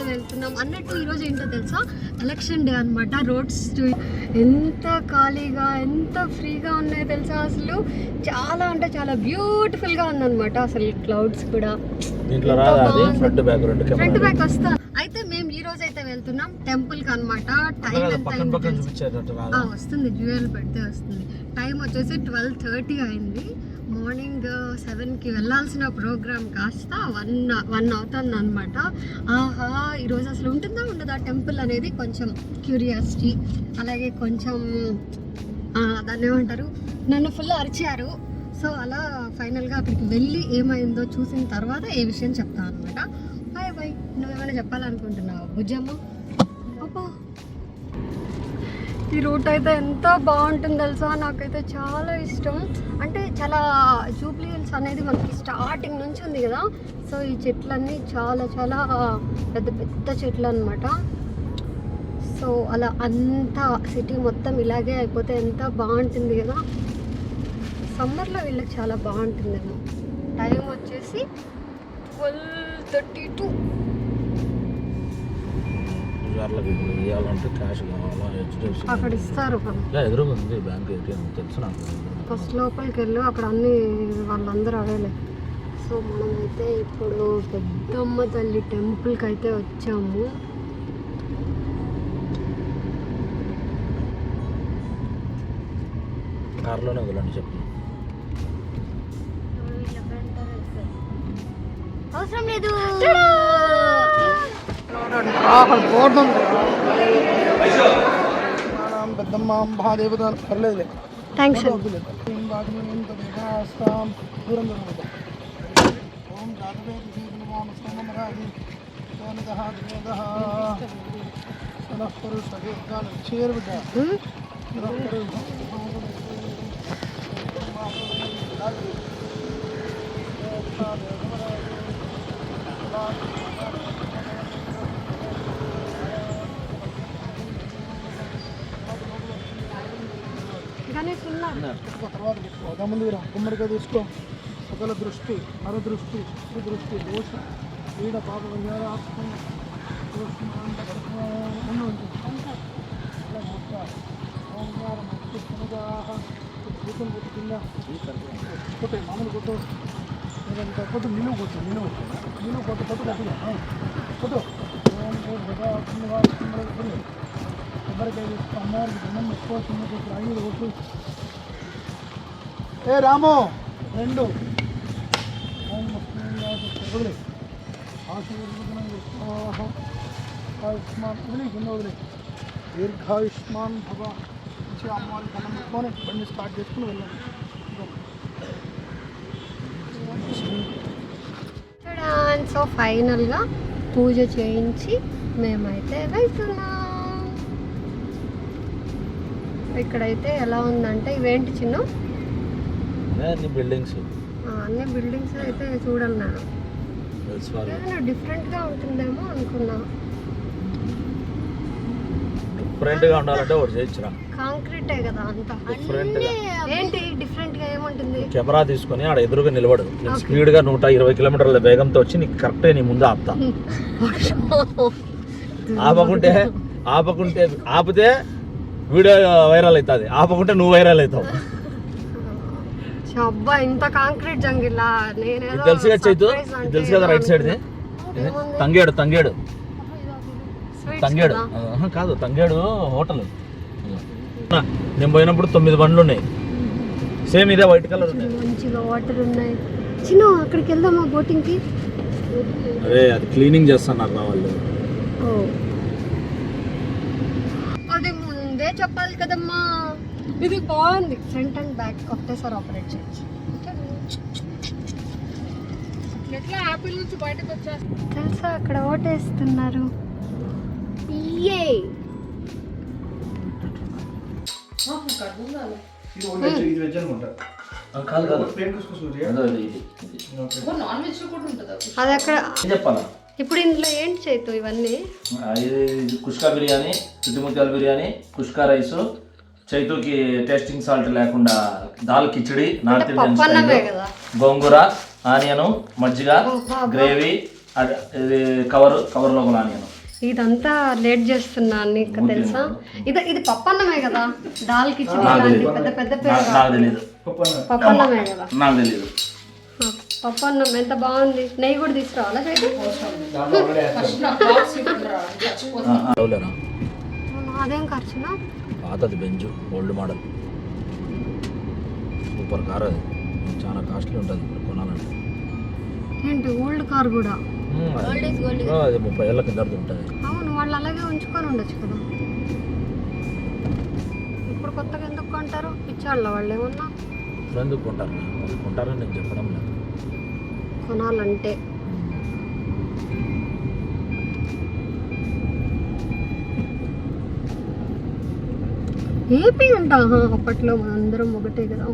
అయితే వెళ్తున్నాం. అన్నట్టు ఈరోజు ఏంటో తెలుసా? ఎలక్షన్ డే అనమాట రోడ్స్ ఎంత ఖాళీగా ఎంత ఫ్రీగా ఉన్నాయో తెలుసా అసలు? చాలా అంటే చాలా బ్యూటిఫుల్గా ఉందన్నమాట అసలు క్లౌడ్స్ కూడా. ఫ్రంట్ బ్యాక్ వస్తా. అయితే మేము ఈ రోజు అయితే వెళ్తున్నాం టెంపుల్కి అనమాట టైం ఎంత వస్తుంది. డ్యూయల్ పెడితే వస్తుంది. టైం వచ్చేసి ట్వెల్వ్ థర్టీ అయింది. మార్నింగ్ సెవెన్కి వెళ్ళాల్సిన ప్రోగ్రామ్ కాస్త వన్ వన్ అవుతుంది అనమాట ఆహా ఈరోజు అసలు ఉంటుందా ఉండదా టెంపుల్ అనేది కొంచెం క్యూరియాసిటీ అలాగే కొంచెం దాన్ని ఏమంటారు నన్ను ఫుల్ అరిచారు. సో అలా ఫైనల్గా అక్కడికి వెళ్ళి ఏమైందో చూసిన తర్వాత ఏ విషయం చెప్తాను అనమాట బాయ్ బాయ్. నువ్వేమైనా చెప్పాలనుకుంటున్నావు భుజమ్మ? అబ్బా. ఈ రూట్ అయితే ఎంత బాగుంటుంది తెలుసా? నాకైతే చాలా ఇష్టం. అంటే చాలా జూబ్లీ హిల్స్ అనేది మనకి స్టార్టింగ్ నుంచి ఉంది కదా. సో ఈ చెట్లన్నీ చాలా చాలా పెద్ద పెద్ద చెట్లు అనమాట సో అలా అంతా సిటీ మొత్తం ఇలాగే అయిపోతే ఎంత బాగుంటుంది కదా. సమ్మర్లో వీళ్ళకి చాలా బాగుంటుందేమో. టైం వచ్చేసి ట్వెల్వ్ థర్టీ టూ. వాళ్ళకి ఇప్పుడు ఇవ్వాలంటే క్యాష్ కావాలా? హెచ్డిఎఫ్సి అక్కడ ఇస్తారు ఎదురుగా ఉంది బ్యాంక్ ఏటీఎం తెలుసు నాకు ఫస్ట్ లోపలికి వెళ్ళు అక్కడ అన్ని వాళ్ళందరూ అవేలే సో మనమైతే ఇప్పుడు పెద్దమ్మ తల్లి టెంపుల్కి అయితే వచ్చాము. కార్లోనే వదలండి చెప్పు. అవసరం లేదు. పెద్దమ్మ మహాదేవత పర్లేదులే. థ్యాంక్స్ దూరం. ఓం జాతవేద జీవనమామ సోమమరాది తీసుకో తర్వాత పెట్టుకో అదా ముందు రా గుమ్మడికాయ తీసుకో. సకల దృష్టి నర దృష్టి శత్రు దృష్టి దోష ఈడ పాప కొట్టు కింద మామూలు కొట్టు. కొట్టు నిలువు కొట్టు నిలువు. నిలువు కొట్టు కొట్టు కొట్టు. కొట్టు. కొబ్బరికాయ తీసుకో అమ్మవారికి దండం ఎక్కువ చిన్న కొట్టు ఐదు కొట్టు. ఏ రాము? రెండు. వదిలే ఆయుష్మాన్ వదిలే కింద వదిలే దీర్ఘాయుష్మాన్ భవ. మంచిగా అమ్మవారి దండం పెట్టుకొని బండి స్టార్ట్ చేసుకుని వెళ్ళండి సో ఫైనల్గా పూజ చేయించి మేమైతే వెళ్తున్నాం. ఇక్కడైతే ఎలా ఉందంటే ఇవేంటి చిన్న? అన్ని బిల్డింగ్స్ అన్ని బిల్డింగ్స్ అయితే చూడాలి నేను ఏదైనా డిఫరెంట్గా ఉంటుందేమో అనుకున్నా. డిఫరెంట్గా ఉండాలంటే ఒకటి చేయించరా. కాంక్రీటే కదా అంతా. డిఫరెంట్గా ఏంటి డిఫరెంట్గా ఏముంటుంది? కెమెరా తీసుకొని ఆడ ఎదురుగా నిలబడు స్పీడ్గా నూట ఇరవై కిలోమీటర్ల వేగంతో వచ్చి నీకు కరెక్టే నీ ముందు ఆపుతా. ఆపకుంటే ఆపకుంటే ఆపితే వీడియో వైరల్ అవుతుంది. ఆపకుంటే నువ్వు వైరల్ అవుతావు. అబ్బా ఇంత కాంక్రీట్ నేనేదో తెలుసు కదా చైతు? తెలుసు కదా రైట్ ఏముంది? తంగేడు తంగేడు. తంగేడు. కదా? తంగేడు హోటల్. నేను పోయినప్పుడు తొమ్మిది బండ్లు ఉన్నాయి. సేమ్ ఇదే వైట్ కలర్ ఉన్నాయి మంచిగా వాటర్ ఉన్నాయి. చిన్న అక్కడికి వెళ్దామా బోటింగ్కి? అరే అది క్లీనింగ్ చేస్తున్నారు రా వాళ్ళు అది ముందే చెప్పాలి కదమ్మా. ఇది బాగుంది. ఫ్రంట్ అండ్ బ్యాక్ ఒకటేసారి ఆపరేట్ చేయొచ్చు. ఎట్లా ఆపిల్ నుంచి బయటకు వచ్చా తెలుసా అక్కడ ఓటేస్తున్నారు? ఏ ఇది వెజ్ అనుకుంటా. కాదు కాదు. ప్లేన్ కుస్కుస్ నాన్ వెజ్ కూడా ఉంటుందా? అది అక్కడ చెప్పాలా? ఇప్పుడు ఇందులో ఏంటి చేతు ఇవన్నీ? ఆ, ఇది ఇది కుష్కా బిర్యానీ చుట్టుముత్యాల బిర్యానీ కుష్కా రైస్ చైతుకి టేస్టింగ్ సాల్ట్ లేకుండా దాల్ కిచడి నార్త్ ఇండియన్ స్టైల్. కదా. గోంగూర ఆనియన్ మజ్జిగ. గ్రేవీ ఇది కవర్ కవర్ లోపల ఆనియన్. ఇదంతా లేట్ చేస్తున్నా నీకు తెలుసా? ఇది ఇది పప్పన్నమే కదా? దాల్ కిచడి. పెద్ద పెద్ద నాకు తెలియదు పప్పన్నమే కదా? నాకు తెలియదు పప్పన్నం ఎంత బాగుంది? నెయ్యి కూడా తీసుకురావాలా అదేం ఖర్చునా? పాతది bench old model. Super car అది. చాలా కాస్ట్లీ ఉంటుంది ఇప్పుడు కొనాలంటే. ఏంటి ఓల్డ్ కార్ కూడా? అది- ఆ, అది ముప్పై ఏళ్ళ కింద ఉంటుంది అవును వాళ్ళు అలాగే ఉంచుకొని ఉండొచ్చు కదా. ఇప్పుడు కొత్తగా ఎందుకు కొంటారు? పిచ్చాళ్ళ వాళ్ళు ఏమన్నా? ఎందుకు కొంటారు? కొంటారని నేను చెప్పడం లేదు. కొనాలంటే. ఏపీ ఉంటా అప్పట్లో మనందరం ఒకటే కదా.